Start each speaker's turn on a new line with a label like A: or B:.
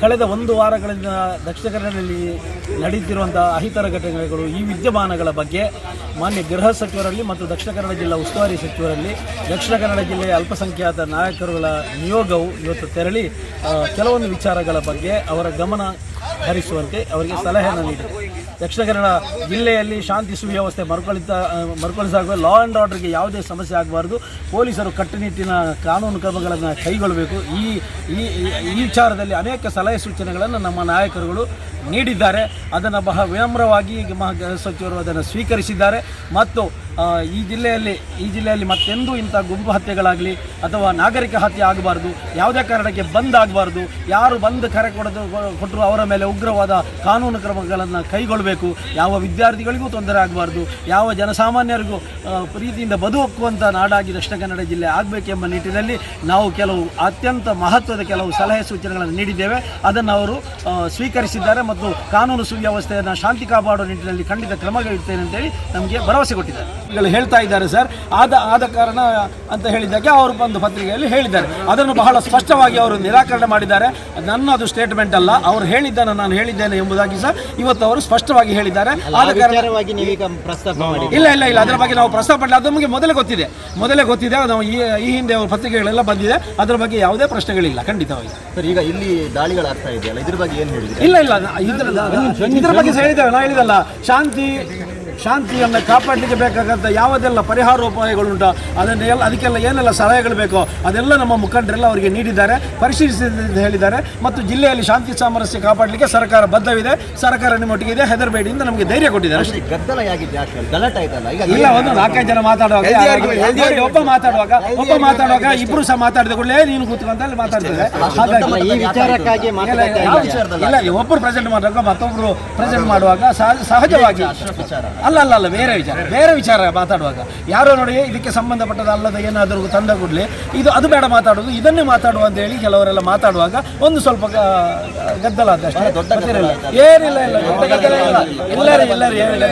A: ಕಳೆದ ಒಂದು ವಾರಗಳಿಂದ ದಕ್ಷಿಣ ಕನ್ನಡದಲ್ಲಿ ನಡೆಯುತ್ತಿರುವಂತಹ ಅಹಿತರ ಘಟನೆಗಳು ಈ ವಿದ್ಯಮಾನಗಳ ಬಗ್ಗೆ ಮಾನ್ಯ ಗೃಹ ಸಚಿವರಲ್ಲಿ ಮತ್ತು ದಕ್ಷಿಣ ಕನ್ನಡ ಜಿಲ್ಲಾ ಉಸ್ತುವಾರಿ ಸಚಿವರಲ್ಲಿ, ದಕ್ಷಿಣ ಕನ್ನಡ ಜಿಲ್ಲೆಯ ಅಲ್ಪಸಂಖ್ಯಾತ ನಾಯಕರುಗಳ ನಿಯೋಗವು ಇವತ್ತು ತೆರಳಿ ಕೆಲವೊಂದು ವಿಚಾರಗಳ ಬಗ್ಗೆ ಅವರ ಗಮನ ಹರಿಸುವಂತೆ ಅವರಿಗೆ ಸಲಹೆಯನ್ನು ನೀಡಿದೆ. ದಕ್ಷಿಣ ಕನ್ನಡ ಜಿಲ್ಲೆಯಲ್ಲಿ ಶಾಂತಿ ಸುವ್ಯವಸ್ಥೆ ಮರುಕಳಿತ ಮರುಕಳಿಸಾಗುವ ಲಾ ಆ್ಯಂಡ್ ಆರ್ಡರ್ಗೆ ಯಾವುದೇ ಸಮಸ್ಯೆ ಆಗಬಾರ್ದು. ಪೊಲೀಸರು ಕಟ್ಟುನಿಟ್ಟಿನ ಕಾನೂನು ಕ್ರಮಗಳನ್ನು ಕೈಗೊಳ್ಳಬೇಕು. ಈ ಈ ವಿಚಾರದಲ್ಲಿ ಅನೇಕ ಸಲಹೆ ಸೂಚನೆಗಳನ್ನು ನಮ್ಮ ನಾಯಕರುಗಳು ನೀಡಿದ್ದಾರೆ. ಅದನ್ನು ಬಹಳ ವಿನಮ್ರವಾಗಿ ಗೃಹ ಸಚಿವರು ಅದನ್ನು ಸ್ವೀಕರಿಸಿದ್ದಾರೆ. ಮತ್ತು ಈ ಜಿಲ್ಲೆಯಲ್ಲಿ ಈ ಜಿಲ್ಲೆಯಲ್ಲಿ ಮತ್ತೆಂದೂ ಇಂಥ ಗುಂಪು ಹತ್ಯೆಗಳಾಗಲಿ ಅಥವಾ ನಾಗರಿಕ ಹತ್ಯೆ ಆಗಬಾರ್ದು, ಯಾವುದೇ ಕಾರಣಕ್ಕೆ ಬಂದ್ ಆಗಬಾರ್ದು, ಯಾರು ಬಂದ್ ಕರೆ ಕೊಡೋದು ಕೊಟ್ಟರು ಅವರ ಮೇಲೆ ಉಗ್ರವಾದ ಕಾನೂನು ಕ್ರಮಗಳನ್ನು ಕೈಗೊಳ್ಳಬೇಕು ಯಾವ ವಿದ್ಯಾರ್ಥಿಗಳಿಗೂ ತೊಂದರೆ ಆಗಬಾರ್ದು, ಯಾವ ಜನಸಾಮಾನ್ಯರಿಗೂ ಪ್ರೀತಿಯಿಂದ ಬದುಕುವಂಥ ನಾಡಾಗಿ ದಕ್ಷಿಣ ಕನ್ನಡ ಜಿಲ್ಲೆ ಆಗಬೇಕೆಂಬ ನಿಟ್ಟಿನಲ್ಲಿ ನಾವು ಕೆಲವು ಅತ್ಯಂತ ಮಹತ್ವದ ಕೆಲವು ಸಲಹೆ ಸೂಚನೆಗಳನ್ನು ನೀಡಿದ್ದೇವೆ. ಅದನ್ನು ಅವರು ಸ್ವೀಕರಿಸಿದ್ದಾರೆ ಮತ್ತು ಕಾನೂನು ಸುವ್ಯವಸ್ಥೆಯನ್ನು ಶಾಂತಿ ಕಾಪಾಡುವ ನಿಟ್ಟಿನಲ್ಲಿ ಖಂಡಿತ ಕ್ರಮಗಳಿರ್ತೇನೆ ಅಂತೇಳಿ ನಮಗೆ ಭರವಸೆ ಕೊಟ್ಟಿದ್ದಾರೆ. ಹೇಳ್ತಾ ಇದ್ದಾರೆ ಸರ್. ಆದ ಆದ ಕಾರಣ ಅಂತ ಹೇಳಿದ್ದಕ್ಕೆ ಅವರು ಬಂದು ಪತ್ರಿಕೆಯಲ್ಲಿ ಹೇಳಿದ್ದಾರೆ. ಅದನ್ನು ಬಹಳ ಸ್ಪಷ್ಟವಾಗಿ ಅವರು ನಿರಾಕರಣೆ ಮಾಡಿದ್ದಾರೆ. ನನ್ನ ಅದು ಸ್ಟೇಟ್ಮೆಂಟ್ ಅಲ್ಲ. ಅವರು ಹೇಳಿದ್ದನ್ನು ನಾನು ಹೇಳಿದ್ದೇನೆ ಎಂಬುದಾಗಿ ಸಹ ಇವತ್ತು ಅವರು ಸ್ಪಷ್ಟವಾಗಿ ಹೇಳಿದ್ದಾರೆ. ಆದ ಕಾರಣ ಇಲ್ಲ ಇಲ್ಲ ಇಲ್ಲ. ಅದರ ಬಗ್ಗೆ ನಾವು ಪ್ರಸ್ತಾಪ ಮಾಡಿ ಅದು ನಮಗೆ ಮೊದಲೇ ಗೊತ್ತಿದೆ. ಮೊದಲೇ ಗೊತ್ತಿದೆ. ನಾವು ಈ ಈ ಹಿಂದೆ ಅವರು ಪತ್ರಿಕೆಗಳೆಲ್ಲ ಬಂದಿದೆ. ಅದರ ಬಗ್ಗೆ ಯಾವುದೇ ಪ್ರಶ್ನೆಗಳಿಲ್ಲ. ಖಂಡಿತವಾಗಿ.
B: ಸರ್ ಈಗ ಇಲ್ಲಿ ದಾಳಿಗಳಾಗ್ತಾ ಇದೆಯಲ್ಲ ಇದ್ರ ಬಗ್ಗೆ ಏನು ಹೇಳಿದ್ರೆ
A: ಇಲ್ಲ ಇಲ್ಲ. ಇದರ ಬಗ್ಗೆ ಹೇಳಿದ್ದೇವೆ. ನಾ ಹೇಳಿದಲ್ಲ ಶಾಂತಿ ಶಾಂತಿಯನ್ನು ಕಾಪಾಡಲಿಕ್ಕೆ ಬೇಕಾದಂಥ ಯಾವುದೆಲ್ಲ ಪರಿಹಾರೋಪಾಯಗಳುಂಟು ಅದನ್ನೆಲ್ಲ ಅದಕ್ಕೆಲ್ಲ ಏನೆಲ್ಲ ಸಲಹೆಗಳು ಬೇಕೋ ಅದೆಲ್ಲ ನಮ್ಮ ಮುಖಂಡರೆಲ್ಲ ಅವರಿಗೆ ನೀಡಿದ್ದಾರೆ ಪರಿಶೀಲಿಸಿದ ಹೇಳಿದ್ದಾರೆ ಮತ್ತು ಜಿಲ್ಲೆಯಲ್ಲಿ ಶಾಂತಿ ಸಾಮರಸ್ಯ ಕಾಪಾಡಲಿಕ್ಕೆ ಸರ್ಕಾರ ಬದ್ಧವಿದೆ ಸರ್ಕಾರ ನಿಮ್ಮೊಟ್ಟಿಗೆ ಇದೆ ಹೆದರಬೇಡಿ ಅಂತ ನಮಗೆ ಧೈರ್ಯ ಕೊಟ್ಟಿದ್ದಾರೆ.
B: ಗದ್ದಲ
A: ಇಲ್ಲ ಒಂದು ನಾಲ್ಕೈದು ಜನ ಮಾತಾಡುವಾಗ ಒಬ್ಬ ಮಾತಾಡುವಾಗ ಒಬ್ಬ ಮಾತಾಡುವಾಗ ಇಬ್ರು ಸಹ ಮಾತಾಡಿದ ಕೂಡಲೇ ನೀನು ಕೂತ್ಕೊಂತ ಅಲ್ಲಿ ಮಾತಾಡ್ತಾರೆ ಹಾಗಾಗಿ
B: ಈ ವಿಚಾರಕ್ಕಾಗಿ
A: ಇಲ್ಲ, ಒಬ್ಬರು ಪ್ರೆಸೆಂಟ್ ಮಾಡುವಾಗ ಮತ್ತೊಬ್ಬರು ಪ್ರೆಸೆಂಟ್ ಮಾಡುವಾಗ ಸಹಜ ಸಹಜವಾಗಿ
B: ವಿಚಾರ.
A: ಅಲ್ಲ ಅಲ್ಲ ಅಲ್ಲ ಬೇರೆ ವಿಚಾರ ಬೇರೆ ವಿಚಾರ ಮಾತಾಡುವಾಗ ಯಾರೋ ನೋಡಿ ಇದಕ್ಕೆ ಸಂಬಂಧಪಟ್ಟದ ಅಲ್ಲದ ಏನಾದರೂ ತಂದ ಕೂಡಲೇ ಇದು ಅದು ಬೇಡ ಮಾತಾಡೋದು ಇದನ್ನೇ ಮಾತಾಡುವ ಅಂತ ಹೇಳಿ ಕೆಲವರೆಲ್ಲ ಮಾತಾಡುವಾಗ ಒಂದು ಸ್ವಲ್ಪ ಗದ್ದಲ ಆದಷ್ಟು. ಏನಿಲ್ಲ ಇಲ್ಲ ಎಲ್ಲರೂ ಎಲ್ಲರೂ ಏನಿಲ್ಲ.